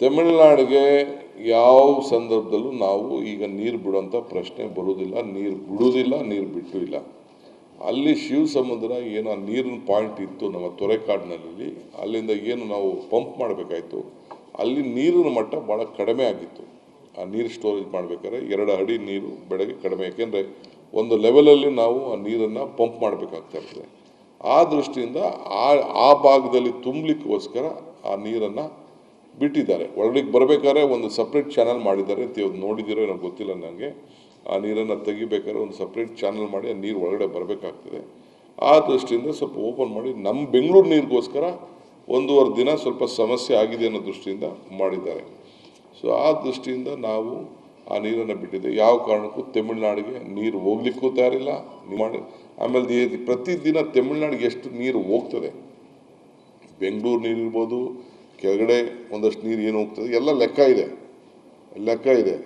ತಮಿಳುನಾಡಿಗೆ ಯಾವ ಸಂದರ್ಭದಲ್ಲೂ ನಾವು ಈಗ ನೀರು ಬಿಡುವಂಥ ಪ್ರಶ್ನೆ ಬರುವುದಿಲ್ಲ, ನೀರು ಬಿಡುವುದಿಲ್ಲ ನೀರು ಬಿಟ್ಟು ಇಲ್ಲ. ಅಲ್ಲಿ ಶಿವ ಸಮುದ್ರ ಏನು ನೀರಿನ ಪಾಯಿಂಟ್ ಇತ್ತು ನಮ್ಮ ತೊರೆಕಾಡಿನಲ್ಲಿ ಅಲ್ಲಿಂದ ಏನು ನಾವು ಪಂಪ್ ಮಾಡಬೇಕಾಯಿತು, ಅಲ್ಲಿ ನೀರಿನ ಮಟ್ಟ ಭಾಳ ಕಡಿಮೆ ಆಗಿತ್ತು. ಆ ನೀರು ಸ್ಟೋರೇಜ್ ಮಾಡಬೇಕಾದ್ರೆ ಎರಡು ಅಡಿ ನೀರು ಬೆಳಗ್ಗೆ ಕಡಿಮೆ, ಯಾಕೆಂದರೆ ಒಂದು ಲೆವೆಲಲ್ಲಿ ನಾವು ಆ ನೀರನ್ನು ಪಂಪ್ ಮಾಡಬೇಕಾಗ್ತಾ ಇರ್ತದೆ. ಆ ದೃಷ್ಟಿಯಿಂದ ಆ ಆ ಭಾಗದಲ್ಲಿ ತುಂಬಲಿಕ್ಕೋಸ್ಕರ ಆ ನೀರನ್ನು ಬಿಟ್ಟಿದ್ದಾರೆ. ಒಳಗೆ ಬರಬೇಕಾದ್ರೆ ಒಂದು ಸಪ್ರೇಟ್ ಚಾನಲ್ ಮಾಡಿದ್ದಾರೆ. ಅಂತ ಇವತ್ತು ನೋಡಿದಿರೋ ಏನೋ ಗೊತ್ತಿಲ್ಲ ನನಗೆ ಆ ನೀರನ್ನು ತೆಗಿಬೇಕಾದ್ರೆ ಒಂದು ಸಪ್ರೇಟ್ ಚಾನಲ್ ಮಾಡಿ ಆ ನೀರು ಒಳಗಡೆ ಬರಬೇಕಾಗ್ತದೆ. ಆ ದೃಷ್ಟಿಯಿಂದ ಸ್ವಲ್ಪ ಓಪನ್ ಮಾಡಿ ನಮ್ಮ ಬೆಂಗಳೂರು ನೀರಿಗೋಸ್ಕರ ಒಂದೂವರೆ ದಿನ ಸ್ವಲ್ಪ ಸಮಸ್ಯೆ ಆಗಿದೆ ಅನ್ನೋ ದೃಷ್ಟಿಯಿಂದ ಮಾಡಿದ್ದಾರೆ. ಸೊ ಆ ದೃಷ್ಟಿಯಿಂದ ನಾವು ಆ ನೀರನ್ನು ಬಿಟ್ಟಿದ್ದೆ ಯಾವ ಕಾರಣಕ್ಕೂ ತಮಿಳ್ನಾಡಿಗೆ ನೀರು ಹೋಗ್ಲಿಕ್ಕೂ ತಯಾರಿಲ್ಲ. ಮಾಡಿ ಆಮೇಲೆ ಪ್ರತಿದಿನ ತಮಿಳ್ನಾಡಿಗೆ ಎಷ್ಟು ನೀರು ಹೋಗ್ತದೆ? ಬೆಂಗಳೂರು ನೀರು ಇರ್ಬೋದು ಕೆಳಗಡೆ ಒಂದಷ್ಟು ನೀರು ಏನು ಹೋಗ್ತದೆ ಎಲ್ಲ ಲೆಕ್ಕ ಇದೆ. ಲೆಕ್ಕ ಇದೆ.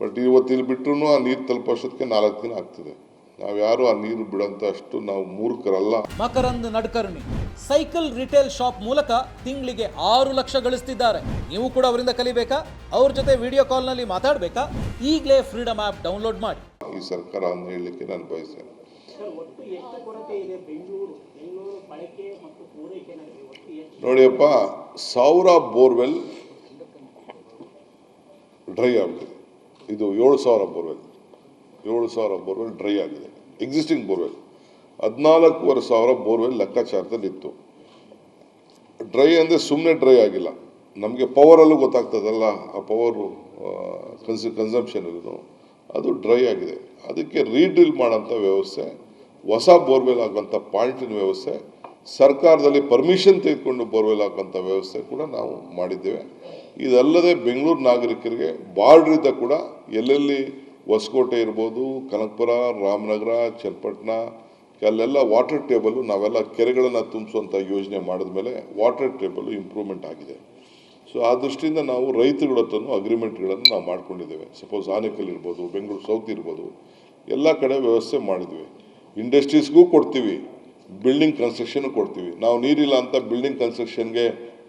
ಬಟ್ ಇವತ್ತು ಇಲ್ಲಿ ಬಿಟ್ಟರು ಆ ನೀರು ತಲುಪೋಷ್ಟೊತ್ತಿಗೆ ನಾಲ್ಕು ದಿನ ಆಗ್ತದೆ. ನಾವು ಯಾರು ಆ ನೀರು ಬಿಡೋಂಥ ಅಷ್ಟು ನಾವು ಮೂರ್ಖರಲ್ಲ. Makarand Nadkarni cycle retail shop ಮೂಲಕ ತಿಂಗಳಿಗೆ ಆರು ಲಕ್ಷ ಗಳಿಸ್ತಿದ್ದಾರೆ. ನೀವು ಕೂಡ ಅವರಿಂದ ಕಲಿಬೇಕಾ? ಅವ್ರ ಜೊತೆ ವಿಡಿಯೋ ಕಾಲ್ನಲ್ಲಿ ಮಾತಾಡಬೇಕಾ? ಈಗಲೇ ಫ್ರೀಡಮ್ ಆ್ಯಪ್ ಡೌನ್ಲೋಡ್ ಮಾಡಿ. ಈ ಸರ್ಕಾರ ಅಂತ ಹೇಳಲಿಕ್ಕೆ ನಾನು ಬಯಸ್ತೇನೆ. ನೋಡಿಯಪ್ಪ, ಸಾವಿರ ಬೋರ್ವೆಲ್ ಡ್ರೈ ಆಗಿದೆ. ಇದು ಏಳು ಸಾವಿರ ಬೋರ್ವೆಲ್. ಏಳು ಸಾವಿರ ಬೋರ್ವೆಲ್ ಡ್ರೈ ಆಗಿದೆ. Existing borewell. ಹದಿನಾಲ್ಕೂವರೆ ಸಾವಿರ ಬೋರ್ವೆಲ್ ಲೆಕ್ಕಾಚಾರದಲ್ಲಿ ಇತ್ತು. ಡ್ರೈ ಅಂದರೆ ಸುಮ್ಮನೆ ಡ್ರೈ ಆಗಿಲ್ಲ. ನಮಗೆ ಪವರಲ್ಲೂ ಗೊತ್ತಾಗ್ತದಲ್ಲ, ಆ ಪವರು ಕನ್ಸ್ ಕನ್ಸಂಪ್ಷನ್ ಅದು ಡ್ರೈ ಆಗಿದೆ. ಅದಕ್ಕೆ ರೀಡ್ರಿಲ್ ಮಾಡೋಂಥ ವ್ಯವಸ್ಥೆ ಹೊಸ ಬೋರ್ವೆಲ್ ಆಗುವಂಥ ಪಾಯಿಂಟಿನ ವ್ಯವಸ್ಥೆ, ಸರ್ಕಾರದಲ್ಲಿ ಪರ್ಮಿಷನ್ ತೆಗೆದುಕೊಂಡು ಬೋರ್ವೆಲ್ ಹಾಕುವಂಥ ವ್ಯವಸ್ಥೆ ಕೂಡ ನಾವು ಮಾಡಿದ್ದೇವೆ. ಇದಲ್ಲದೆ ಬೆಂಗಳೂರು ನಾಗರಿಕರಿಗೆ ಬಾರ್ಡ್ರಿಂದ ಕೂಡ ಎಲ್ಲೆಲ್ಲಿ ಹೊಸಕೋಟೆ ಇರ್ಬೋದು, ಕನಕಪುರ, ರಾಮನಗರ, ಚನ್ನಪಟ್ಟಣ, ಅಲ್ಲೆಲ್ಲ ವಾಟರ್ ಟೇಬಲ್ಲು ನಾವೆಲ್ಲ ಕೆರೆಗಳನ್ನು ತುಂಬಿಸುವಂಥ ಯೋಜನೆ ಮಾಡಿದ ಮೇಲೆ ವಾಟರ್ ಟೇಬಲು ಇಂಪ್ರೂವ್ಮೆಂಟ್ ಆಗಿದೆ. ಸೊ ಆ ದೃಷ್ಟಿಯಿಂದ ನಾವು ರೈತರುಗಳ ಹತ್ರನೂ ಅಗ್ರಿಮೆಂಟ್ಗಳನ್ನು ನಾವು ಮಾಡ್ಕೊಂಡಿದ್ದೇವೆ. ಸಪೋಸ್ ಆನೇಕಲ್ ಇರ್ಬೋದು, ಬೆಂಗಳೂರು ಸೌತ್ ಇರ್ಬೋದು, ಎಲ್ಲ ಕಡೆ ವ್ಯವಸ್ಥೆ ಮಾಡಿದ್ವಿ. ಇಂಡಸ್ಟ್ರೀಸ್ಗೂ ಕೊಡ್ತೀವಿ ಬಿಲ್ಡಿಂಗ್ ಕನ್ಸ್ಟ್ರಕ್ಷನ್ ಕೊಡ್ತೀವಿ. ನಾವು ನೀರಿಲ್ಲ ಅಂತ ಬಿಲ್ಡಿಂಗ್ ಕನ್ಸ್ಟ್ರಕ್ಷನ್ಗೆ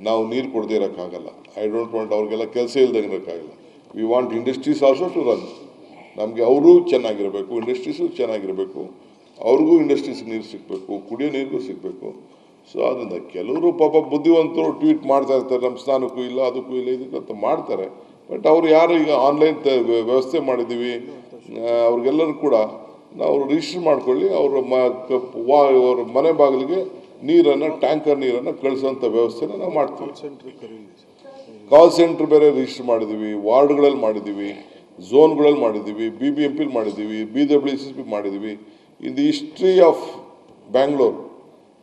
ನಾವು ನೀರು ಕೊಡದೇ ಇರೋಕ್ಕಾಗಲ್ಲ. ಐ ಡೋಂಟ್ ವಾಂಟ್ ಅವ್ರಿಗೆಲ್ಲ ಕೆಲಸ ಇಲ್ದಂಗೆ ಇರೋಕ್ಕಾಗಲ್ಲ. We want industries also to run ನಮಗೆ ಅವರು ಚೆನ್ನಾಗಿರಬೇಕು ಇಂಡಸ್ಟ್ರೀಸು ಚೆನ್ನಾಗಿರಬೇಕು. ಅವ್ರಿಗೂ ಇಂಡಸ್ಟ್ರೀಸ್ ನೀರು ಸಿಗಬೇಕು, ಕುಡಿಯೋ ನೀರಿಗೂ ಸಿಗಬೇಕು. ಸೊ ಅದರಿಂದ ಕೆಲವರು ಪಾಪ ಬುದ್ಧಿವಂತರು ಟ್ವೀಟ್ ಮಾಡ್ತಾ ಇರ್ತಾರೆ ನಮ್ಮ ಸ್ನಾನಕ್ಕೂ ಇಲ್ಲ, ಅದಕ್ಕೂ ಇಲ್ಲ ಇದಕ್ಕಂತ ಮಾಡ್ತಾರೆ. ಬಟ್ ಅವ್ರು ಯಾರು ಈಗ ಆನ್ಲೈನ್ ವ್ಯವಸ್ಥೆ ಮಾಡಿದ್ದೀವಿ ಅವ್ರಿಗೆಲ್ಲರೂ ಕೂಡ ನಾವು ರಿಜಿಸ್ಟರ್ ಮಾಡ್ಕೊಳ್ಳಿ ಅವರ ಮ ವಾ ಅವ್ರ ಮನೆ ಬಾಗಿಲಿಗೆ ನೀರನ್ನು ಟ್ಯಾಂಕರ್ ನೀರನ್ನು ಕಳಿಸೋಂಥ ವ್ಯವಸ್ಥೆನ ನಾವು ಮಾಡ್ತೀವಿ. ಕಾಲ್ ಸೆಂಟರ್ ಬೇರೆ ರಿಜಿಸ್ಟರ್ ಮಾಡಿದ್ದೀವಿ ವಾರ್ಡ್ಗಳಲ್ಲಿ ಮಾಡಿದ್ದೀವಿ ಝೋನ್ಗಳಲ್ಲಿ ಮಾಡಿದ್ದೀವಿ ಬಿ ಬಿ ಎಂ ಪಿಲಿ ಮಾಡಿದ್ದೀವಿ ಬಿ ಡಬ್ಲ್ಯೂ ಸಿ ಪಿ ಮಾಡಿದ್ದೀವಿ in the history of Bangalore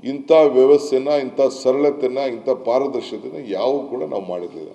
ಇಂಥ ವ್ಯವಸ್ಥೆನ ಇಂಥ ಸರಳತೆನ ಇಂಥ ಪಾರದರ್ಶತೆನ ಯಾವ ಕೂಡ ನಾವು ಮಾಡಿರಲಿಲ್ಲ.